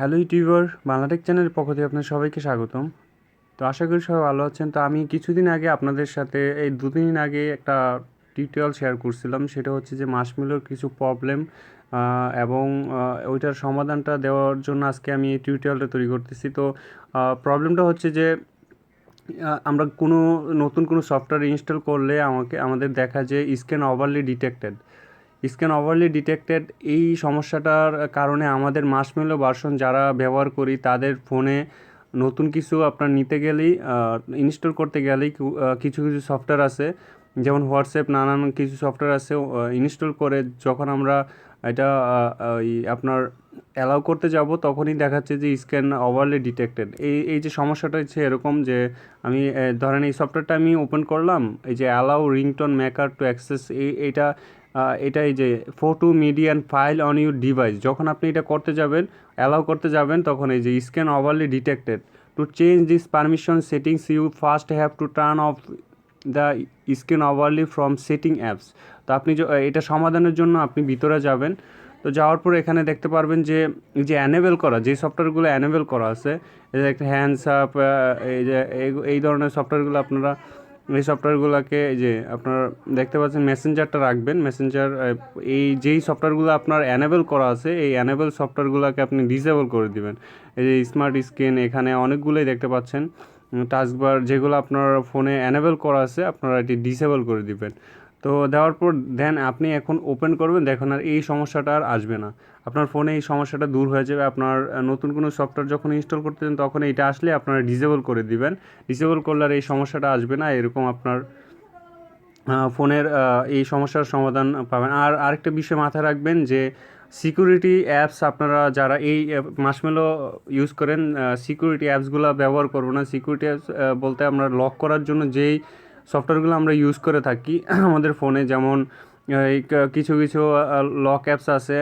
Hello YouTuber, Bangla Tech চ্যানেলের পক্ষ থেকে আপনার সবাইকে স্বাগতম। তো আশা করি সবাই ভালো আছেন। তো আমি কিছুদিন আগে আপনাদের সাথে, এই দু দিন আগে একটা টিউটোরিয়াল শেয়ার করছিলাম। সেটা হচ্ছে যে মাসমিলোর কিছু প্রবলেম এবং ওইটার সমাধানটা দেওয়ার জন্য আজকে আমি এই টিউটোরিয়ালটা তৈরি করতেছি। তো প্রবলেমটা হচ্ছে যে আমরা কোনো নতুন কোনো সফটওয়্যার ইনস্টল করলে আমাকে, আমাদের দেখা যে scan overly detected scan overly detected এই সমস্যাটার কারণে আমাদের মাসমেলো ভার্সন যারা ব্যবহার করি, তাদের ফোনে নতুন কিছু আপনার নিতে গেলেই ইনস্টল করতে গেলেই কিছু কিছু সফটওয়্যার আছে। যেমন হোয়াটসঅ্যাপ, নানান কিছু সফটওয়্যার আছে ইনস্টল করে যখন আমরা এটা আপনার অ্যালাউ করতে যাব, তখনই দেখাচ্ছে যে স্ক্যান ওভারলি ডিটেক্টেড এই এই যে সমস্যাটা হচ্ছে এরকম যে আমি ধরেন এই সফটওয়্যারটা আমি ওপেন করলাম, এই যে allow ringtone maker to access এই এটা এই যে photo media and file on your device যখন আপনি এটা করতে যাবেন অ্যালাউ করতে যাবেন, তখন এই যে screen overlay detected to change this permission settings you first have to turn off the screen overlay from setting apps তো আপনি এটা সমাধানের জন্য আপনি ভিতরে যাবেন। তো যাওয়ার পর এখানে দেখতে পারবেন যে যে অ্যানেবেল করা, যে সফটওয়্যারগুলো অ্যানেবেল করা আছে একটা হ্যান্ডস আপ এই যে, এই ধরনের সফটওয়্যারগুলো আপনারা এই সফটওয়্যারগুলোকে যে আপনার দেখতে পাচ্ছেন মেসেঞ্জারটা রাখবেন। মেসেঞ্জার এই যেই সফটওয়্যারগুলো আপনার অ্যানেবেল করা আছে, এই অ্যানেবেল সফটওয়্যারগুলোকে আপনি ডিসেবল করে দিবেন। এই যে স্মার্ট স্ক্রিন এখানে অনেকগুলোই দেখতে পাচ্ছেন। টাস্কবার যেগুলো আপনার ফোনে অ্যানেবেল করা আছে, আপনারা এটি ডিসেবল করে দিবেন। দেওয়ার পর দেন আপনি এখন ওপেন করবেন, দেখুন আর এই সমস্যাটা আর আসবে না। আপনার ফোনে এই সমস্যাটা দূর হয়ে যাবে, আপনার নতুন কোনো সফটওয়্যার যখন ইনস্টল করতে চান, তখন এইটা আসলে আপনারা ডিসেবল করে দিবেন। ডিসেবল করলে আর এই সমস্যাটা আসবে না, এরকম আপনার ফোনের এই সমস্যার সমাধান পাবেন। আর আরেকটা বিষয় মাথায় রাখবেন যে সিকিউরিটি অ্যাপস আপনারা যারা এই মাসমেলো ইউজ করেন সিকিউরিটি অ্যাপসগুলো ব্যবহার করব না। সিকিউরিটি অ্যাপস বলতে আমরা লক করার জন্য যেই সফটওয়্যারগুলো আমরা ইউজ করে থাকি। আমাদের ফোনে যেমন, এই কিছু কিছু লক অ্যাপস আছে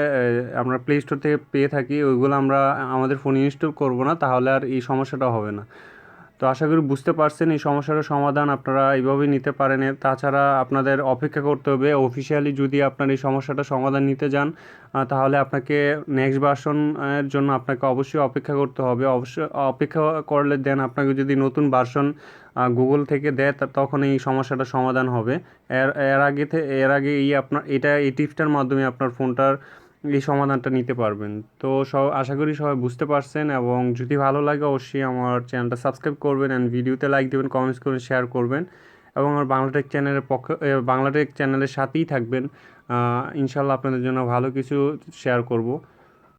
আমরা প্লে স্টোর থেকে পেয়ে থাকি। ওইগুলো আমরা, আমাদের ফোনে ইনস্টল করব না, তাহলে আর এই সমস্যাটা হবে না। তো আশা করি বুঝতে পারছেন এই সমস্যাটার সমাধান আপনারা এইভাবেই নিতে পারেন। তাছাড়া আপনাদের অপেক্ষা করতে হবে অফিসিয়ালি যদি আপনার এই সমস্যাটা সমাধান নিতে যান তাহলে আপনাকে নেক্সট ভার্সন এর জন্য আপনাকে অবশ্যই অপেক্ষা করতে হবে। অবশ্যই অপেক্ষা করলে দেন আপনাকে যদি নতুন ভার্সন গুগল থেকে দেয় তখন এই সমস্যাটার সমাধান হবে। এর এর আগে এর আগে এই আপনার, এটা এই টিপসটার মাধ্যমে আপনার ফোনটার এই সমাধানটা নিতে পারবেন। তো সব, আশা করি সবাই বুঝতে পারছেন এবং যদি ভালো লাগে অবশ্যই আমার চ্যানেলটা সাবস্ক্রাইব করবেন অ্যান্ড ভিডিওতে লাইক দেবেন কমেন্টস করবেন শেয়ার করবেন এবং আমার বাংলাটেক চ্যানেলের পক্ষে বাংলাটেক চ্যানেলের সাথেই থাকবেন। ইনশাল্লাহ আপনাদের জন্য ভালো কিছু শেয়ার করব।